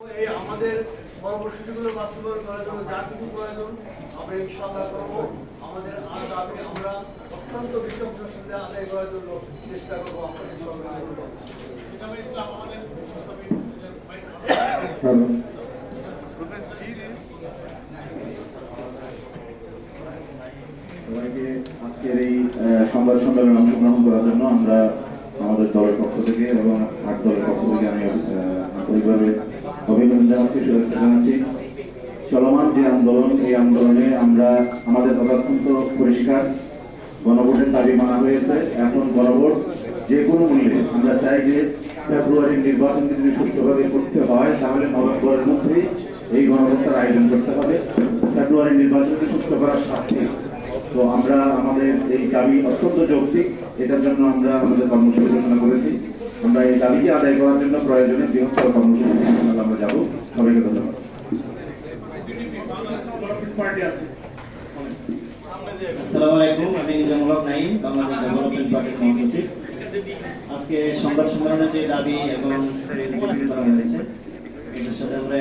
আমাদের বাস্তবায়ন করার জন্য যা কিছু প্রয়োজন, আমরা ইনশাআল্লাহ করব। আমাদের আর দাবি আমরা অত্যন্ত সাথে আদায় করার জন্য চেষ্টা করব আজকের এই সংবাদ সম্মেলনে অংশগ্রহণ করার জন্য আমরা আমাদের দলের পক্ষ থেকে এবং আট দলের পক্ষ থেকে আমি আন্তরিকভাবে অভিনন্দন জানাচ্ছি শুভেচ্ছা জানাচ্ছি। চলমান যে আন্দোলন, এই আন্দোলনে আমরা আমাদের অত্যন্ত পরিষ্কার, গণভোটের দাবি মানা হয়েছে। এখন গণভোট যে কোনো মূল্যে আমরা চাই যে ফেব্রুয়ারির নির্বাচনকে যদি সুষ্ঠুভাবে করতে হয়, তাহলে নভেম্বরের মধ্যেই এই গণভোটটার আয়োজন করতে হবে। ফেব্রুয়ারির নির্বাচনকে সুষ্ঠু করার স্বার্থে। তো আমরা আমাদের এই দাবি অত্যন্ত যৌক্তিক। এটার জন্য আমরা আমাদের কর্মসূচি ঘোষণা করেছি। আমরা এই দাবিকে আদায় করার জন্য প্রয়োজনে বৃহত্তর কর্মসূচি আমরা যাব। সবাইকে ধন্যবাদ। আলাইকুম, আমি নিজামুল নাইম বাংলাদেশ ডেভেলপমেন্ট পার্টির মহাসচিব আজকে সংবাদ সম্মেলনে যে দাবি এবং করা হয়েছে, এটার সাথে আমরা